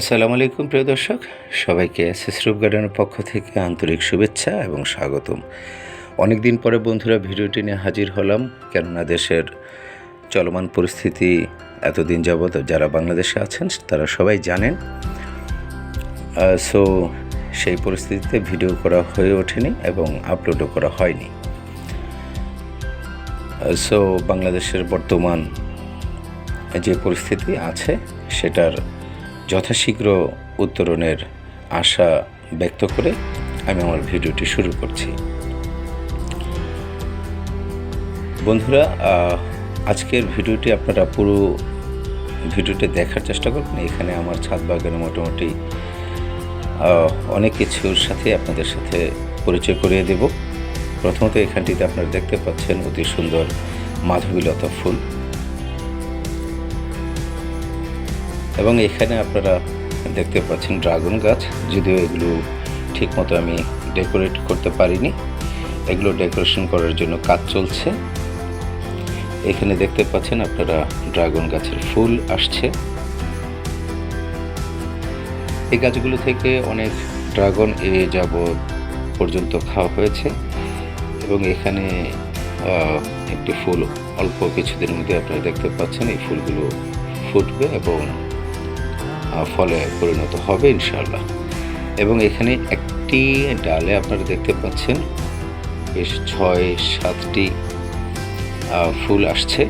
আসসালামু আলাইকুম, প্রিয় দর্শক। সবাইকে এসএস রূপ গার্ডেনের পক্ষ থেকে আন্তরিক শুভেচ্ছা এবং স্বাগতম। অনেক দিন পরে বন্ধুরা ভিডিওটি নিয়ে হাজির হলাম, কেননা দেশের চলমান পরিস্থিতি এতদিন যাবৎ যারা বাংলাদেশে আছেন, তারা সবাই জানেন। সো সেই পরিস্থিতিতে ভিডিও করা হয়ে ওঠেনি এবং আপলোডও করা হয়নি। সো বাংলাদেশের বর্তমান যে পরিস্থিতি আছে, সেটার যথাশীঘ্র উত্তরণের আশা ব্যক্ত করে আমি আমার ভিডিওটি শুরু করছি। বন্ধুরা আজকের ভিডিওটি আপনারা পুরো ভিডিওটি দেখার চেষ্টা করবেন। এখানে আমার ছাদ বাগানে মোটামুটি অনেক কিছুর সাথে আপনাদের সাথে পরিচয় করিয়ে দেব। প্রথমত এখানটিতে আপনারা দেখতে পাচ্ছেন অতি সুন্দর মাধবীলতা ফুল। এবং এখানে আপনারা দেখতে পাচ্ছেন ড্রাগন গাছ, যদিও এগুলো ঠিকমতো আমি ডেকোরেট করতে পারিনি। এগুলো ডেকোরেশন করার জন্য কাজ চলছে। এখানে দেখতে পাচ্ছেন আপনারা ড্রাগন গাছের ফুল আসছে। এই গাছগুলো থেকে অনেক ড্রাগন এ যাব পর্যন্ত খাওয়া হয়েছে এবং এখানে একটি ফুল অল্প কিছুদিনের মধ্যে আপনারা দেখতে পাচ্ছেন এই ফুলগুলো ফুটবে এবং ফলে পরিণত হবে ইনশাল্লাহ এবং এখানে একটি ডালে আপনারা দেখতে পাচ্ছেন, বেশ ছয়, সাতটি ফুল আসছে।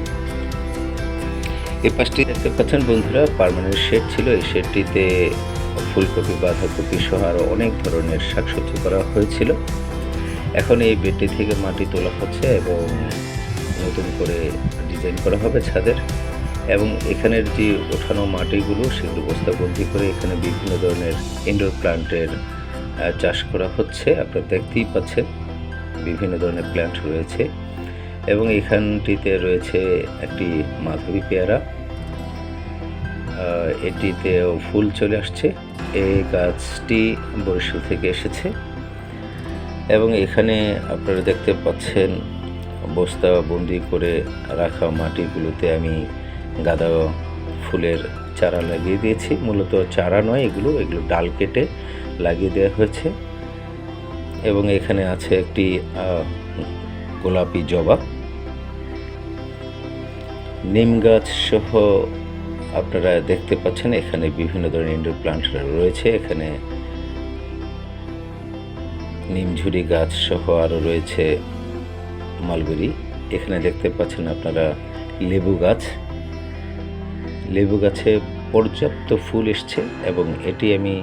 এই পাশটি দেখতে পাচ্ছেন বন্ধুরা, পার্মানেন্ট শেড ছিল। এই শেডটিতে ফুলকপি, বাঁধাকপি সহ আরও অনেক ধরনের শাকসবজি করা হয়েছিল। এখন এই বেডটি থেকে মাটি তোলা হচ্ছে এবং নতুন করে ডিজাইন করা হবে ছাদের। এবং এখানের যে ওঠানো মাটিগুলো সেগুলো বস্তাবন্দি করে এখানে বিভিন্ন ধরনের ইনডোর প্লান্টের আহ, চাষ করা হচ্ছে। আপনারা দেখতেই পাচ্ছেন বিভিন্ন ধরনের প্ল্যান্ট রয়েছে। এবং এখানটিতে রয়েছে একটি মাধবী পেয়ারা। এটিতেও ফুল চলে আসছে। এই গাছটি বরিশাল থেকে এসেছে। এবং এখানে আপনারা দেখতে পাচ্ছেন বস্তা বন্দি করে রাখা মাটিগুলোতে আমি গাঁদা ফুলের চারা লাগিয়ে দিয়েছি। মূলত চারা নয়, এগুলো এগুলো ডাল কেটে লাগিয়ে দেওয়া হয়েছে। এবং এখানে আছে একটি গোলাপি জবা। নিম গাছ সহ আপনারা দেখতে পাচ্ছেন, এখানে বিভিন্ন ধরনের ইনডোর প্লান্ট রয়েছে। এখানে নিমঝুরি গাছ সহ আরও রয়েছে মালবেরি। এখানে দেখতে পাচ্ছেন আপনারা লেবু গাছ। লেবু গাছে পর্যাপ্ত ফুল এসছে এবং এটি আমি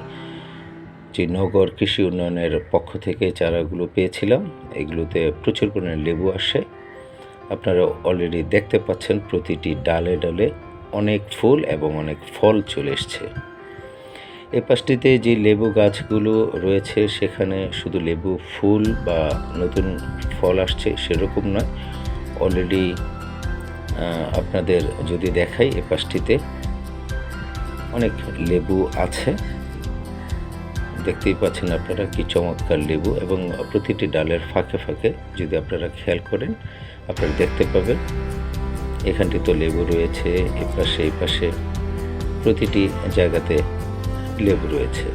যে নগর কৃষি উন্নয়নের পক্ষ থেকে চারাগুলো পেয়েছিলাম। এগুলোতে প্রচুর পরিমাণে লেবু আসে। আপনারা অলরেডি দেখতে পাচ্ছেন প্রতিটি ডালে ডালে অনেক ফুল এবং অনেক ফল চলে এসছে। এ পাশটিতে যে লেবু গাছগুলো রয়েছে সেখানে শুধু লেবু ফুল বা নতুন ফল আসছে সেরকম নয়। অলরেডি আপনাদের যদি দেখাই এ পাশটিতে, অনেক লেবু আছে। দেখতেই পাচ্ছেন আপনারা কি চমৎকার লেবু এবং প্রতিটি ডালের ফাঁকে ফাঁকে যদি আপনারা খেয়াল করেন, আপনারা দেখতে পাবেন এখানটি তো লেবু রয়েছে, এ পাশে, এই পাশে প্রতিটি জায়গাতে লেবু রয়েছে।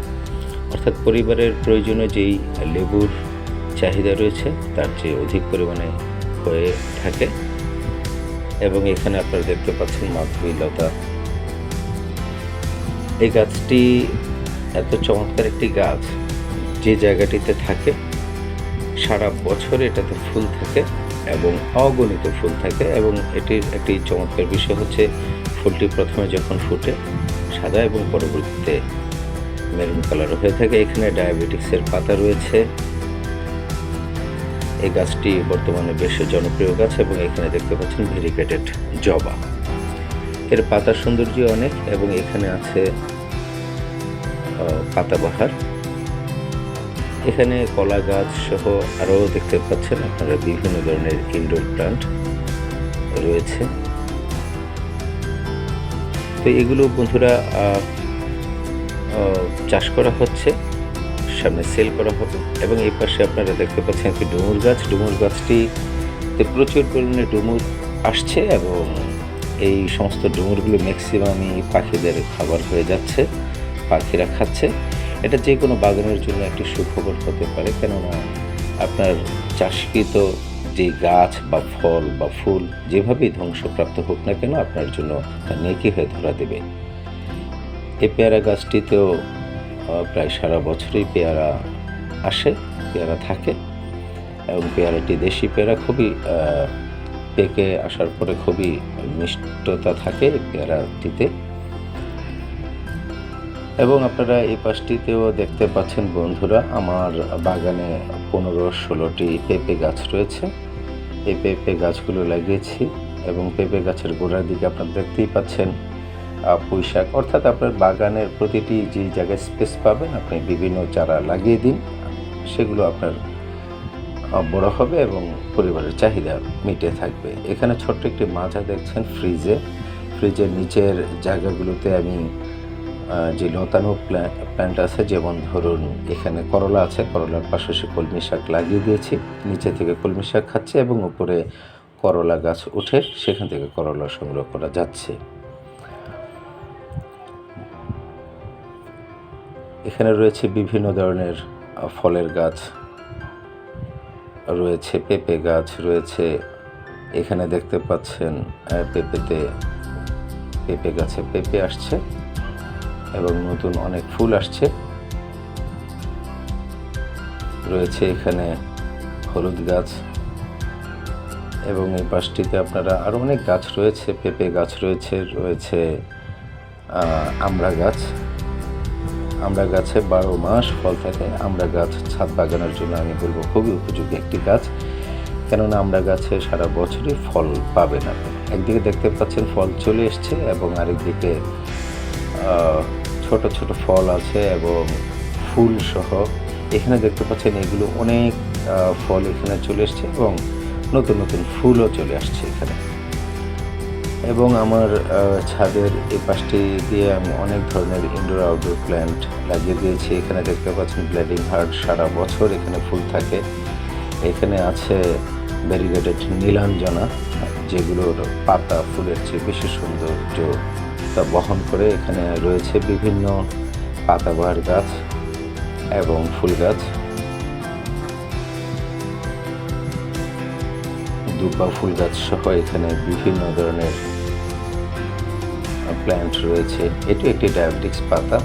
অর্থাৎ পরিবারের প্রয়োজনে যেই লেবুর চাহিদা রয়েছে, তার চেয়ে অধিক পরিমাণে হয়ে থাকে। এবং এখানে আপনারা দেখতে পাচ্ছেন মাধবী লতা এই গাছটি এত চমৎকার একটি গাছ, যে জায়গাটিতে থাকে, সারা বছর এটাতে ফুল থাকে এবং অগণিত ফুল থাকে এবং এটির একটি চমৎকার বিষয় হচ্ছে ফুলটি প্রথমে যখন ফুটে, সাদা এবং পরবর্তীতে মেরুন কালার হয়ে থাকে। এখানে ডায়াবেটিক্সের পাতা রয়েছে এই গাছটি বর্তমানে বেশ জনপ্রিয় গাছ এবং এখানে দেখতে পাচ্ছেন ভেরিকেটেড জবা। এর পাতা সৌন্দর্য অনেক এবং এখানে আছে পাতাবাহার। এখানে কলা গাছ সহ আরও দেখতে পাচ্ছেন আপনারা বিভিন্ন ধরনের ইনডোর প্লান্ট রয়েছে। তো এগুলো বন্ধুরা চাষ করা হচ্ছে। সামনে সেল করা হবে এবং এই পাশে আপনারা দেখতে পাচ্ছেন একটি ডুমুর গাছ। ডুমুর গাছটিতে প্রচুর পরিমাণে ডুমুর আসছে এবং এই সমস্ত ডুমুরগুলো ম্যাক্সিমামই পাখিদের খাবার হয়ে যাচ্ছে, পাখিরা খাচ্ছে। এটা যে কোনো বাগানের জন্য একটি সুখবর হতে পারে, কেননা আপনার চাষকৃত যে গাছ বা ফল বা ফুল যেভাবেই ধ্বংসপ্রাপ্ত হোক না কেন আপনার জন্য তা নেকি হয়ে ধরা দেবে। এ পেয়ারা গাছটিতেও প্রায় সারা বছরই পেয়ারা আসে, পেয়ারা থাকে। এবং পেয়ারাটি দেশি পেয়ারা খুবই পেকে আসার পরে খুবই মিষ্টতা থাকে পেয়ারাটিতে। এবং আপনারা এই পাশটিতেও দেখতে পাচ্ছেন বন্ধুরা, আমার বাগানে পনেরো ষোলোটি পেঁপে গাছ রয়েছে। এই পেঁপে গাছগুলো লাগিয়েছি এবং পেঁপে গাছের গোড়ার দিকে আপনারা দেখতেই পাচ্ছেন পুঁই শাক অর্থাৎ আপনার বাগানের প্রতিটি যে জায়গায় স্পেস পাবেন, আপনি বিভিন্ন চারা লাগিয়ে দিন। সেগুলো আপনার বড় হবে এবং পরিবারের চাহিদা মিটে থাকবে। এখানে ছোট্ট একটি মাজা দেখছেন ফ্রিজে। ফ্রিজের নিচের জায়গাগুলোতে আমি যে লতানো প্ল্যান্ট আছে, যেমন ধরুন এখানে করলা আছে, করলার পাশাপাশি কলমি শাক লাগিয়ে দিয়েছি। নিচে থেকে কলমি শাক খাচ্ছে এবং উপরে করলা গাছ উঠে সেখান থেকে করলা সংগ্রহ করা যাচ্ছে। এখানে রয়েছে বিভিন্ন ধরনের ফলের গাছ, রয়েছে পেঁপে গাছ, রয়েছে, এখানে দেখতে পাচ্ছেন পেঁপেতে, পেঁপে গাছে পেঁপে আসছে এবং নতুন অনেক ফুল আসছে। রয়েছে এখানে হলুদ গাছ এবং এই পাশটিতে আপনারা আরও অনেক গাছ রয়েছে, পেঁপে গাছ রয়েছে রয়েছে আমড়া গাছ। আমড়া গাছে বারো মাস ফল থাকে, আমরা গাছ ছাদ বাগানের জন্য আমি বলব খুবই উপযোগী একটি গাছ। কেননা আমরা গাছে সারা বছরই ফল পাবেন আপনি একদিকে দেখতে পাচ্ছেন ফল চলে এসছে এবং আরেকদিকে ছোট ছোট ফল আছে এবং ফুল সহ। এখানে দেখতে পাচ্ছেন এগুলো অনেক ফল এখানে চলে এসছে এবং নতুন নতুন ফুলও চলে আসছে এখানে। এবং আমার ছাদের এই পাশটি দিয়ে আমি অনেক ধরনের ইনডোর আউটডোর প্ল্যান্ট লাগিয়ে দিয়েছি। এখানে দেখতে পাচ্ছেন ব্লেডিং হার্ট সারা বছর এখানে ফুল থাকে। এখানে আছে ভ্যারিগেটেড নীলাঞ্জনা, যেগুলোর পাতা ফুলের চেয়ে বেশি সৌন্দর্য তা বহন করে এখানে রয়েছে বিভিন্ন পাতাবাহার গাছ এবং ফুল গাছ। দুব্বা ফুল গাছ সহ এখানে বিভিন্ন ধরনের প্ল্যান্ট রয়েছে। এটি একটি ডায়াবেটিক্স পাতা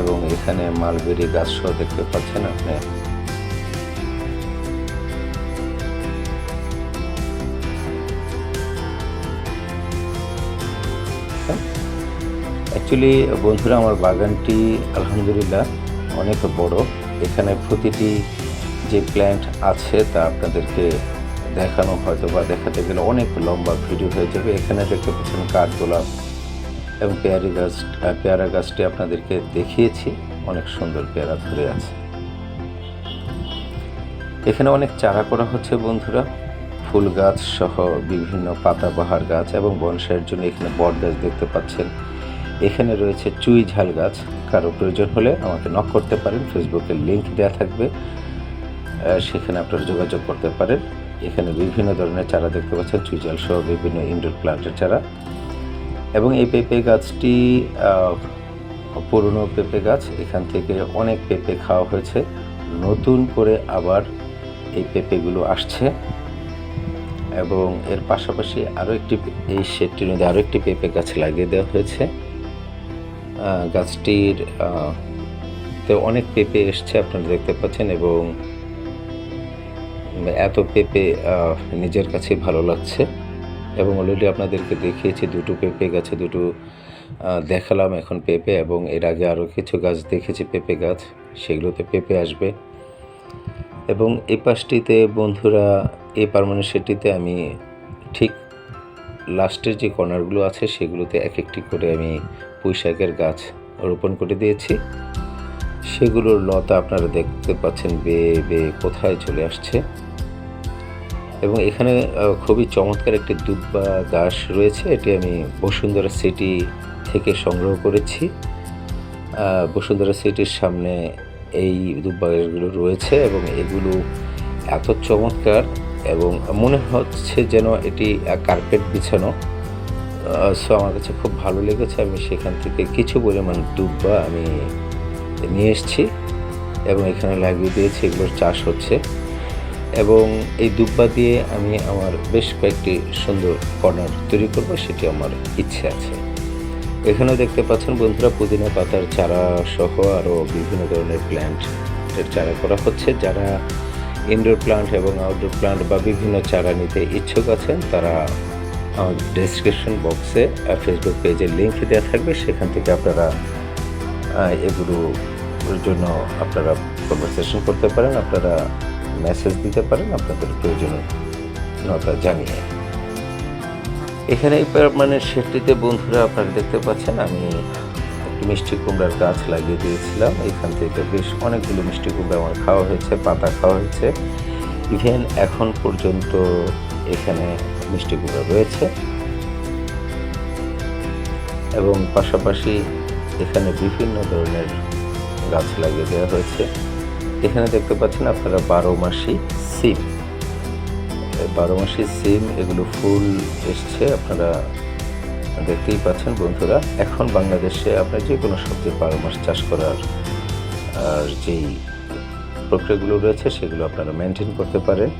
এবং এখানে মালবেরি গাছ সহ দেখতে পাচ্ছেন আপনি। অ্যাকচুয়ালি বন্ধুরা, আমার বাগানটি আলহামদুলিল্লাহ অনেক বড়। এখানে প্রতিটি যে প্ল্যান্ট আছে তা আপনাদেরকে দেখানো হয়তো বা দেখাতে গেলে অনেক লম্বা ভিডিও হয়ে যাবে। এখানে দেখতে পাচ্ছেন কাঠগোলাপ এবং পেয়ারি গাছ পেয়ারা গাছটি আপনাদেরকে দেখিয়েছি। অনেক সুন্দর পেয়ারা ধরে আছে। এখানে অনেক চারা করা হচ্ছে বন্ধুরা। ফুল গাছ সহ বিভিন্ন পাতাবাহার গাছ এবং বনসাইয়ের জন্য এখানে বট গাছ দেখতে পাচ্ছেন। এখানে রয়েছে চুই ঝাল গাছ। কারও প্রয়োজন হলে আমাকে নক করতে পারেন। ফেসবুকে লিংক দেওয়া থাকবে। সেখানে আপনারা যোগাযোগ করতে পারেন। এখানে বিভিন্ন ধরনের চারা দেখতে পাচ্ছেন চুই ঝাল সহ বিভিন্ন ইনডোর প্লান্টের চারা। এবং এই পেঁপে গাছটি পুরনো পেঁপে গাছ, এখান থেকে অনেক পেঁপে খাওয়া হয়েছে। নতুন করে আবার এই পেঁপেগুলো আসছে। এবং এর পাশাপাশি আরও একটি এই শেডটির মধ্যে আরও একটি পেঁপে গাছ লাগিয়ে দেওয়া হয়েছে। গাছটির তে অনেক পেঁপে এসছে, আপনারা দেখতে পাচ্ছেন, এবং এত পেঁপে নিজের কাছে ভালো লাগছে। এবং অলরেডি আপনাদেরকে দেখিয়েছি, দুটো পেঁপে গাছে দুটো দেখালাম এখন পেঁপে এবং এর আগে আরও কিছু গাছ দেখেছি, পেঁপে গাছ। সেগুলোতে পেঁপে আসবে। এবং এই পাশটিতে বন্ধুরা এই পারমানেন্ট সেটিতে আমি ঠিক লাস্টের যে কর্নারগুলো আছে, সেগুলোতে এক একটি করে আমি পুঁইশাকের গাছ রোপণ করে দিয়েছি। সেগুলোর লতা আপনারা দেখতে পাচ্ছেন বেয়ে বেয়ে কোথায় চলে আসছে। এবং এখানে খুবই চমৎকার একটি দুব্বা গাছ রয়েছে। এটি আমি বসুন্ধরা সিটি থেকে সংগ্রহ করেছি। বসুন্ধরা সিটির সামনে এই দুব্বা গাছগুলো রয়েছে এবং এগুলো এত চমৎকার এবং মনে হচ্ছে যেন এটি কার্পেট বিছানো। সো আমার কাছে খুব ভালো লেগেছে। আমি সেখান থেকে কিছু পরিমাণ দুব্বা আমি নিয়ে এসেছি এবং এখানে লাগিয়ে দিয়েছি, এগুলোর চাষ হচ্ছে। এবং এই দুব্বা দিয়ে আমি আমার বেশ কয়েকটি সুন্দর কর্নার তৈরি করব, সেটি আমার ইচ্ছে আছে। এখানেও দেখতে পাচ্ছেন বন্ধুরা, পুদিনা পাতার চারা সহ আরও বিভিন্ন ধরনের প্ল্যান্টের চারা করা হচ্ছে। যারা ইনডোর প্লান্ট এবং আউটডোর প্লান্ট বা বিভিন্ন চারা নিতে ইচ্ছুক আছেন, তারা আমার ডেসক্রিপশন বক্সে ফেসবুক পেজের লিঙ্ক দেওয়া থাকবে। সেখান থেকে আপনারা এগুলোর জন্য আপনারা কনভারসেশন করতে পারেন, আপনারা মেসেজ দিতে পারেন, আপনাদের প্রয়োজনীয়তা জানিয়ে। এখানে মানে সেটিতে বন্ধুরা আপনারা দেখতে পাচ্ছেন, আমি একটি মিষ্টি কুমড়ার গাছ লাগিয়ে দিয়েছিলাম। এখান থেকে বেশ অনেকগুলো মিষ্টি কুমড়া আমার খাওয়া হয়েছে, পাতা খাওয়া হয়েছে। ইভেন এখন পর্যন্ত এখানে মিষ্টি কুমড়া রয়েছে। এবং পাশাপাশি এখানে বিভিন্ন ধরনের গাছ লাগিয়ে দেওয়া হয়েছে। এখানে দেখতে পাচ্ছেন আপনারা বারো মাসি সিম। বারো মাসি সিম, এগুলো ফুল এসছে, আপনারা দেখতেই পাচ্ছেন বন্ধুরা। এখন বাংলাদেশে আপনার যে কোনো সবজি বারো মাস চাষ করার আর যেই প্রক্রিয়াগুলো রয়েছে, সেগুলো আপনারা মেনটেন করতে পারেন।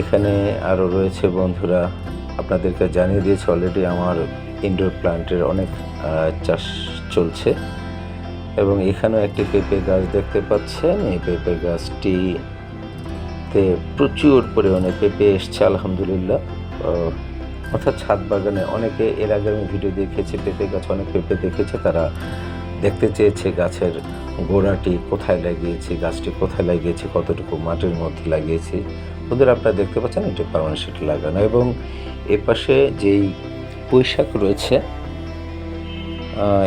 এখানে আরও রয়েছে বন্ধুরা, আপনাদেরকে জানিয়ে দিয়েছে অলরেডি আমার ইনডোর প্লান্টের অনেক চাষ চলছে এবং এখানেও একটি পেঁপে গাছ দেখতে পাচ্ছেন। এই পেঁপে গাছটি তে প্রচুর পরিমাণে পেঁপে এসছে, আলহামদুলিল্লাহ। অর্থাৎ ছাদ বাগানে অনেকে এর আগে আমি ভিডিও দেখেছি, পেঁপে গাছ, অনেক পেঁপে দেখেছে। তারা দেখতে চেয়েছে গাছের গোড়াটি কোথায় লাগিয়েছি, গাছটি কোথায় লাগিয়েছি, কতটুকু মাটির মধ্যে লাগিয়েছি। ওদের আপনারা দেখতে পাচ্ছেন, এটি পারমানেন্ট সেটি লাগানো। এবং এ পাশে যেই পুঁইশাক রয়েছে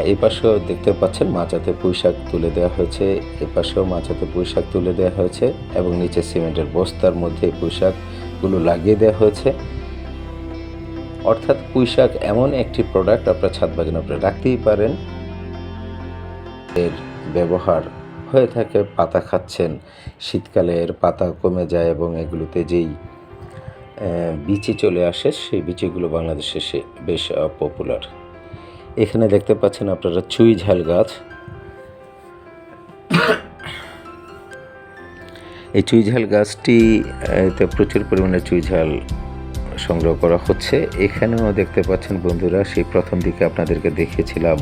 এই পাশেও দেখতে পাচ্ছেন মাচাতে পুঁইশাক তুলে দেওয়া হয়েছে এ পাশেও মাচাতে পুঁইশাক তুলে দেওয়া হয়েছে এবং নিচে সিমেন্টের বস্তার মধ্যে এই পুঁইশাকগুলো লাগিয়ে দেওয়া হয়েছে। অর্থাৎ পুঁইশাক এমন একটি প্রোডাক্ট আপনার ছাদ বাগানে আপনি রাখতেই পারেন। এর ব্যবহার হয়ে থাকে, পাতা খাচ্ছেন, শীতকালে এর পাতা কমে যায় এবং এগুলোতে যেই বিচি চলে আসে, সেই বিচিগুলো বাংলাদেশে সে বেশ পপুলার এখানে দেখতে পাচ্ছেন আপনারা চুই ঝাল গাছ। এই চুই ঝাল গাছটি প্রচুর পরিমাণে চুই ঝাল সংগ্রহ করা হচ্ছে। এখানেও দেখতে পাচ্ছেন বন্ধুরা, সেই প্রথম দিকে আপনাদেরকে দেখিয়েছিলাম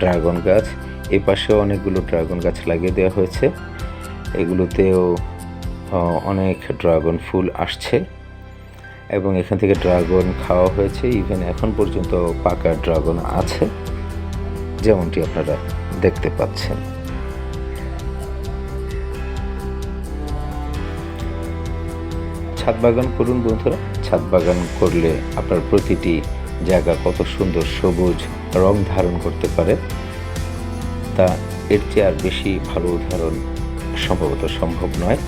ড্রাগন গাছ। এই পাশেও অনেকগুলো ড্রাগন গাছ লাগিয়ে দেওয়া হয়েছে। এগুলোতেও অনেক ড্রাগন ফুল আসছে। এবং এখান থেকে ড্রাগন খাওয়া হয়েছে। ইভেন এখন পর্যন্ত পাকা ড্রাগন আছে, যেমনটি আপনারা দেখতে পাচ্ছেন। ছাদ বাগান করুন বন্ধুরা। ছাদ বাগান করলে আপনার প্রতিটি জায়গা কত সুন্দর সবুজ রং ধারণ করতে পারে। তা এর চেয়ে আর বেশি ভালো উদাহরণ সম্ভবত সম্ভব নয়।